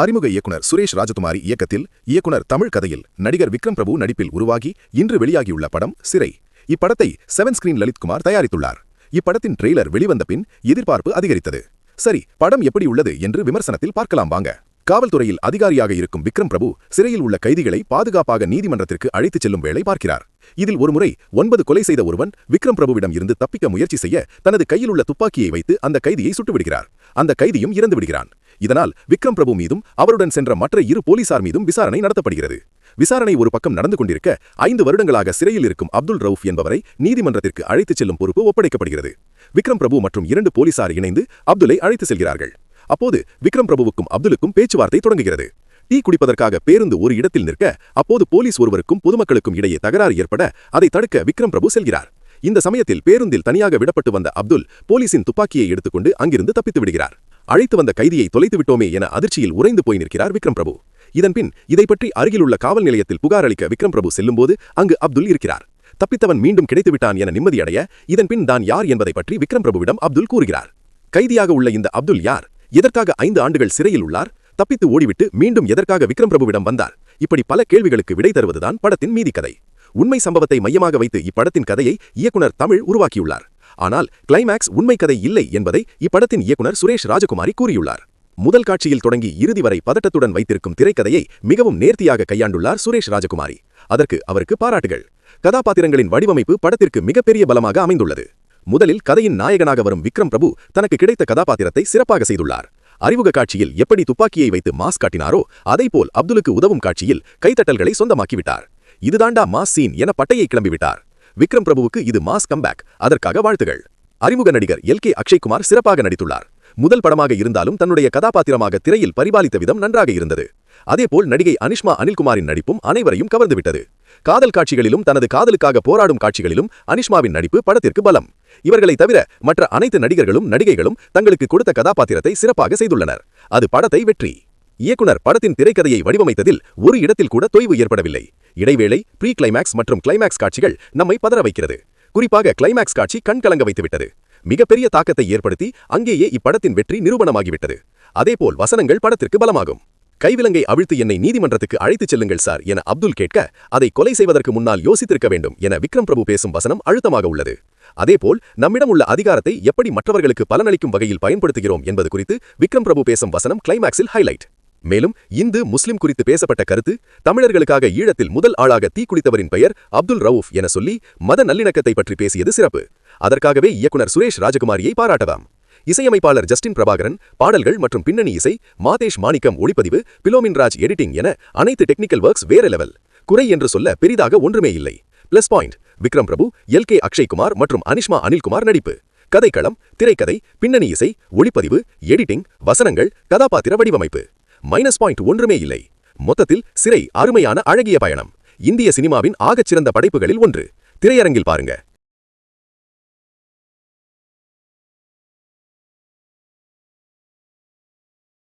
அறிமுக இயக்குனர் சுரேஷ் ராஜகுமாரி இயக்கத்தில் இயக்குனர் தமிழ் கதையில் நடிகர் விக்ரம் பிரபு நடிப்பில் உருவாகி இன்று வெளியாகியுள்ள படம் சிறை. இப்படத்தை செவன் ஸ்கிரீன் லலித்குமார் தயாரித்துள்ளார். இப்படத்தின் ட்ரெய்லர் வெளிவந்த பின் எதிர்பார்ப்பு அதிகரித்தது. சரி படம் எப்படி உள்ளது என்று விமர்சனத்தில் பார்க்கலாம் வாங்க. காவல்துறையில் அதிகாரியாக இருக்கும் விக்ரம் பிரபு சிறையில் உள்ள கைதிகளை பாதுகாப்பாக நீதிமன்றத்திற்கு அழைத்துச் செல்லும் வேலை பார்க்கிறார். இதில் ஒருமுறை ஒன்பது கொலை செய்த ஒருவன் விக்ரம் பிரபுவிடம் இருந்து தப்பிக்க முயற்சி செய்ய தனது கையில் உள்ள துப்பாக்கியை வைத்து அந்த கைதியை சுட்டுவிடுகிறார். அந்த கைதியும் இறந்து விடுகிறான். இதனால் விக்ரம் பிரபு மீதும் அவருடன் சென்ற மற்ற இரு போலீசார் மீதும் விசாரணை நடத்தப்படுகிறது. விசாரணை ஒரு பக்கம் நடந்து கொண்டிருக்க ஐந்து வருடங்களாக சிறையில் இருக்கும் அப்துல் ரவுஃப் என்பவரை நீதிமன்றத்திற்கு அழைத்துச் செல்லும் பொறுப்பு ஒப்படைக்கப்படுகிறது. விக்ரம் பிரபு மற்றும் இரண்டு போலீசார் இணைந்து அப்துலை அழைத்து செல்கிறார்கள். அப்போது விக்ரம் பிரபுவுக்கும் அப்துலுக்கும் பேச்சுவார்த்தை தொடங்குகிறது. டீ குடிப்பதற்காக பேருந்து ஒரு இடத்தில் நிற்க அப்போது போலீஸ் ஒருவருக்கும் பொதுமக்களுக்கும் இடையே தகராறு ஏற்பட அதை தடுக்க விக்ரம் பிரபு செல்கிறார். இந்த சமயத்தில் பேருந்தில் தனியாக விடப்பட்டு வந்த அப்துல் போலீசின் துப்பாக்கியை எடுத்துக்கொண்டு அங்கிருந்து தப்பித்து விடுகிறார். அழைத்து வந்த கைதியை தொலைத்து விட்டோமே என அதிர்ச்சியில் உறைந்து போய் நிற்கிறார் விக்ரம் பிரபு. இதன்பின் இதை பற்றி அருகிலுள்ள காவல் நிலையத்தில் புகார் அளிக்க விக்ரம் பிரபு செல்லும்போது அங்கு அப்துல் இருக்கிறார். தப்பித்தவன் மீண்டும் கிடைத்துவிட்டான் என நிம்மதியடைய இதன்பின் தான் யார் என்பதை பற்றி விக்ரம் பிரபுவிடம் அப்துல் கூறுகிறார். கைதியாக உள்ள இந்த அப்துல் யார்? எதற்காக ஐந்து ஆண்டுகள் சிறையில் உள்ளார்? தப்பித்து ஓடிவிட்டு மீண்டும் எதற்காக விக்ரம் பிரபுவிடம் வந்தார்? இப்படி பல கேள்விகளுக்கு விடை தருவதுதான் படத்தின் மீதி கதை. உண்மை சம்பவத்தை மையமாக வைத்து இப்படத்தின் கதையை இயக்குனர் தமிழ் உருவாக்கியுள்ளார். ஆனால் கிளைமேக்ஸ் உண்மை கதை இல்லை என்பதை இப்படத்தின் இயக்குனர் சுரேஷ் ராஜகுமாரி கூறியுள்ளார். முதல் காட்சியில் தொடங்கி இறுதி வரை பதட்டத்துடன் வைத்திருக்கும் திரைக்கதையை மிகவும் நேர்த்தியாக கையாண்டுள்ளார் சுரேஷ் ராஜகுமாரி. அதற்கு அவருக்கு பாராட்டுகள். கதாபாத்திரங்களின் வடிவமைப்பு படத்திற்கு மிகப்பெரிய பலமாக அமைந்துள்ளது. முதலில் கதையின் நாயகனாக வரும் விக்ரம் பிரபு தனக்கு கிடைத்த கதாபாத்திரத்தை சிறப்பாக செய்துள்ளார். அறிமுக காட்சியில் எப்படி துப்பாக்கியை வைத்து மாஸ் காட்டினாரோ அதைப்போல் அப்துலுக்கு உதவும் காட்சியில் கைத்தட்டல்களை சொந்தமாக்கிவிட்டார். இதுதாண்டா மாஸ் சீன் என பட்டையை கிளம்பிவிட்டார். விக்ரம் பிரபுவுக்கு இது மாஸ் கம்பேக் அதற்காக வாழ்த்துகள். அறிமுக நடிகர் எல் கே அக்ஷய்குமார் சிறப்பாக நடித்துள்ளார். முதல் படமாக இருந்தாலும் தன்னுடைய கதாபாத்திரமாக திரையில் பரிபாலித்த விதம் நன்றாக இருந்தது. அதேபோல் நடிகை அனிஷ்மா அனில்குமாரின் நடிப்பும் அனைவரையும் கவர்ந்துவிட்டது. காதல் காட்சிகளிலும் தனது காதலுக்காக போராடும் காட்சிகளிலும் அனிஷ்மாவின் நடிப்பு படத்திற்கு பலம். இவர்களை தவிர மற்ற அனைத்து நடிகர்களும் நடிகைகளும் தங்களுக்கு கொடுத்த கதாபாத்திரத்தை சிறப்பாக செய்துள்ளனர். அது படத்தை வெற்றி. இயக்குனர் படத்தின் திரைக்கதையை வடிவமைத்ததில் ஒரு இடத்தில் கூட தொய்வு ஏற்படவில்லை. இடைவேளை ப்ரீ கிளைமேக்ஸ் மற்றும் கிளைமேக்ஸ் காட்சிகள் நம்மை பதற வைக்கிறது. குறிப்பாக கிளைமேக்ஸ் காட்சி கண்கலங்க வைத்துவிட்டது. மிகப்பெரிய தாக்கத்தை ஏற்படுத்தி அங்கேயே இப்படத்தின் வெற்றி நிரூபணமாகிவிட்டது. அதேபோல் வசனங்கள் படத்திற்கு பலமாகும். கைவிலங்கை அவிழ்த்து என்னை நீதிமன்றத்துக்கு அழைத்துச் செல்லுங்கள் சார் என அப்துல் கேட்க அதை கொலை செய்வதற்கு முன்னால் யோசித்திருக்க வேண்டும் என விக்ரம் பிரபு பேசும் வசனம் அழுத்தமாக உள்ளது. அதேபோல் நம்மிடம் உள்ள அதிகாரத்தை எப்படி மற்றவர்களுக்கு பலனளிக்கும் வகையில் பயன்படுத்துகிறோம் என்பது குறித்து விக்ரம் பிரபு பேசும் வசனம் கிளைமேக்ஸில் ஹைலைட் மேலும் இந்து முஸ்லிம் குறித்து பேசப்பட்ட கருத்து தமிழர்களுக்காக ஈழத்தில் முதல் ஆளாக தீக்குளித்தவரின் பெயர் அப்துல் ரவுஃப் என சொல்லி மத நல்லிணக்கத்தை பற்றி பேசியது சிறப்பு. அதற்காகவே இயக்குனர் சுரேஷ் ராஜகுமாரியை பாராட்டலாம். இசையமைப்பாளர் ஜஸ்டின் பிரபாகரன் பாடல்கள் மற்றும் பின்னணி இசை மாதேஷ் மாணிக்கம் ஒளிப்பதிவு பிலோமின் ராஜ் எடிட்டிங் என அனைத்து டெக்னிக்கல் ஒர்க்ஸ் வேற லெவல். குறை என்று சொல்ல பெரிதாக ஒன்றுமே இல்லை. Plus point Vikram Prabhu L K Akshaykumar மற்றும் அனிஷ்மா அனில்குமார் நடிப்பு. கதைக்களம் திரைக்கதை பின்னணி இசை ஒளிப்பதிவு எடிட்டிங் வசனங்கள் கதாபாத்திர வடிவமைப்பு. மைனஸ் பாயிண்ட் ஒன்றுமே இல்லை. மொத்தத்தில் சிறை அருமையான அழகிய பயணம். இந்திய சினிமாவின் ஆகச்சிறந்த படைப்புகளில் ஒன்று. திரையரங்கில் பாருங்க.